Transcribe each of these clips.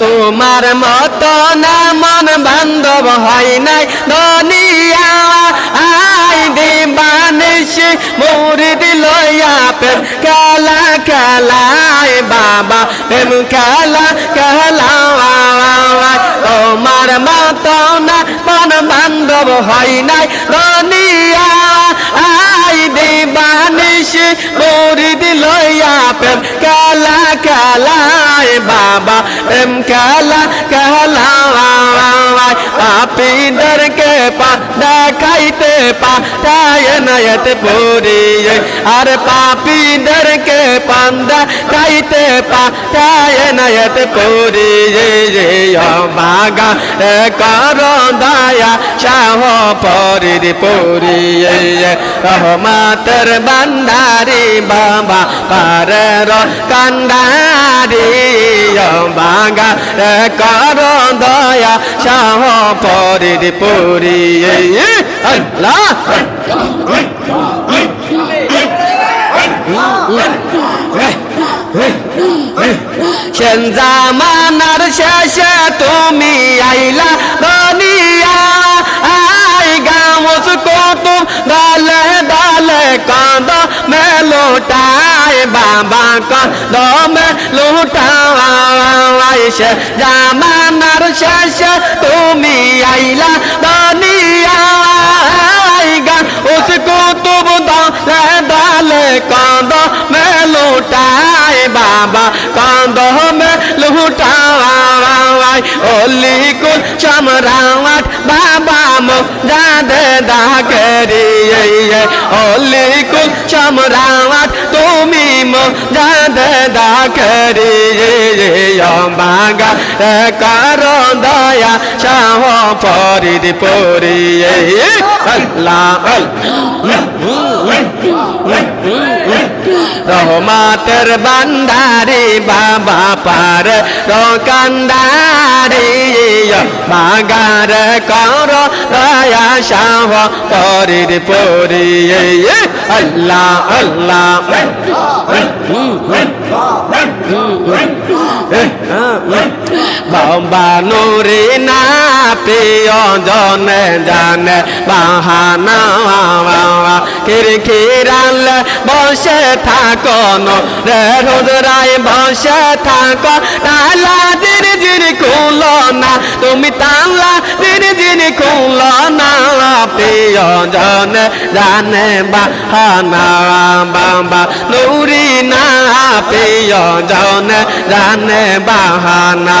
তোমার মত না মন বান্ধব হয় নাই। দুনিয়া আই দিবানিস মুরিদ লইয়া প্রেম খেলা খেলায় বাবা, প্রেম খেলা খেলা তোমার মত না মন বান্ধব হয় নাই। দুনিয়া মুরিদ লইয়া প্রেম খেলা খেলায় বাবা প্রেম খেলা খেলা পাপিদেরকে পা, দেখাইতে পাঠায় নয়তে পুরিয়ে আর পাপিদেরকে পান্দা খাইতে পাঠায় নয়তে পুরিয়ে বাগা কর দয়া, শাহ পরির পুরিয়ে। রহমাতের বান্দারি বাবা, পারের কান্দারি বাগা কর দয়া, শাহ পরির পুরিয়ে। আল্লাহ! সেন জামানার শেষে তুমি আইলা দুনিয়া। আই গামস কুতুব দালে দালে কাঁদ মে লুটায়, বাবা কাঁদ মে লুটায় সে জামানার শেষে তুমি আইলা দুনিয়া। আই গামস কুতুব লুটায় ওলি কুল চমরাওয়াট বাবা মো যাদে দাকেরি ওলি কুল চমরাওয়াট তুমি মো যাদে দাকেরি বাগা কর দয়া শাহ পরিদ পরি আল্লাহ। রহমাতের বান্দারি, বাবা পার। দোকানদারি বাগার কর। দয়া শাহ পরির পরি। আল্লাহ আল্লাহ। বাবা নুরি না প্রিয় জনে বাহানা খিরখিরাল বসে থাকন রে রোজরাই বসে থাক তালা জির জির খুল না তুমি তালা জির জির খুল না প্রিয় জনে জানে বাহানা বাবা নুরি না প্রিয়জনে জানে বাহানা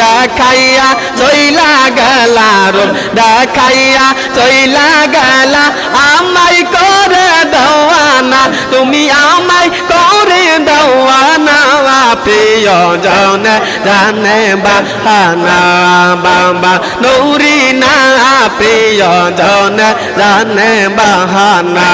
দেখাইয়া চইলা গেলা রূপ দেখাইয়া চইলা গেলা। আমায় করে দেওয়ানা, তুমি আমায় করে দেওয়ানা। প্রিয় জনে জানে বাহানা, বাবা নৌরি না। প্রিয় জনে জানে বাহানা